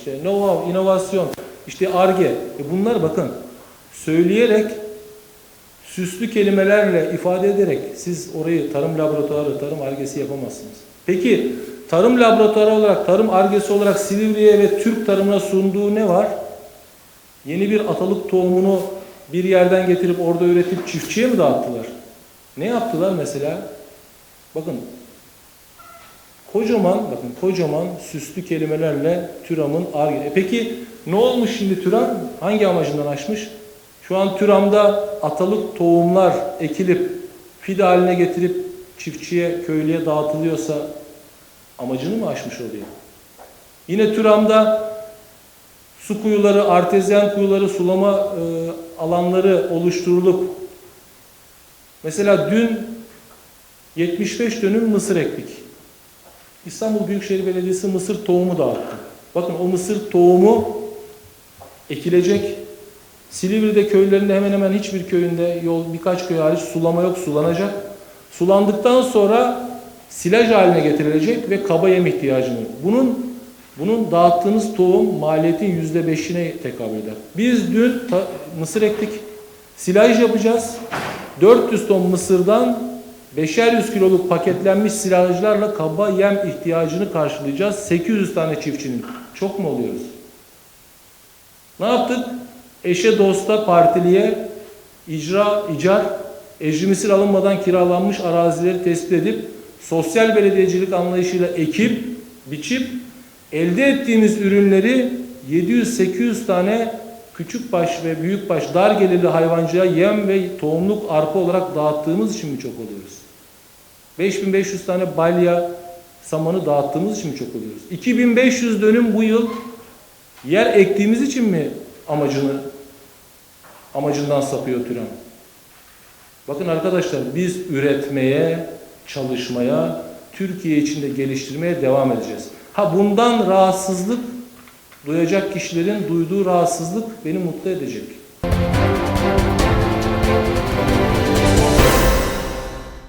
işte know-how, inovasyon, işte ARGE. E bunlar bakın söyleyerek süslü kelimelerle ifade ederek siz orayı tarım laboratuvarı, tarım argesi yapamazsınız. Peki tarım laboratuvarı olarak, tarım argesi olarak Silivri'ye ve Türk tarımına sunduğu ne var? Yeni bir atalık tohumunu bir yerden getirip orada üretip çiftçiye mi dağıttılar? Ne yaptılar mesela? Bakın kocaman bakın kocaman süslü kelimelerle TÜRAM'ın ARGE. E peki ne olmuş şimdi TÜRAM? Hangi amacından aşmış? Şu an TÜRAM'da atalık tohumlar ekilip fide haline getirip çiftçiye, köylüye dağıtılıyorsa amacını mı aşmış oluyor? Yine TÜRAM'da su kuyuları, artezyen kuyuları, sulama e, alanları oluşturulup mesela dün 75 dönüm mısır ektik. İstanbul Büyükşehir Belediyesi mısır tohumu dağıttı. Bakın o mısır tohumu ekilecek. Silivri'de köylerinde hemen hemen hiçbir köyünde yol birkaç köy hariç sulama yok sulanacak. Sulandıktan sonra silaj haline getirilecek ve kaba yem ihtiyacını. Bunun bunun dağıttığınız tohum maliyetin yüzde beşine tekabül eder. Biz dün mısır ektik. Silaj yapacağız. 400 ton mısırdan 5'er 100 kiloluk paketlenmiş silajlarla kaba yem ihtiyacını karşılayacağız. 800 tane çiftçinin. Çok mu oluyoruz? Ne yaptık? Eşe dosta partiliye icra, icar, ecri misir alınmadan kiralanmış arazileri tespit edip sosyal belediyecilik anlayışıyla ekip, biçip elde ettiğimiz ürünleri 700-800 tane küçük baş ve büyük baş dar gelirli hayvancıya yem ve tohumluk arpa olarak dağıttığımız için mi çok oluyoruz? 5500 tane balya samanı dağıttığımız için mi çok oluyoruz? 2500 dönüm bu yıl yer ektiğimiz için mi amacını amacından sapıyor TÜRAM? Bakın arkadaşlar biz üretmeye, çalışmaya, Türkiye içinde geliştirmeye devam edeceğiz. Ha bundan rahatsızlık duyacak kişilerin duyduğu rahatsızlık beni mutlu edecek.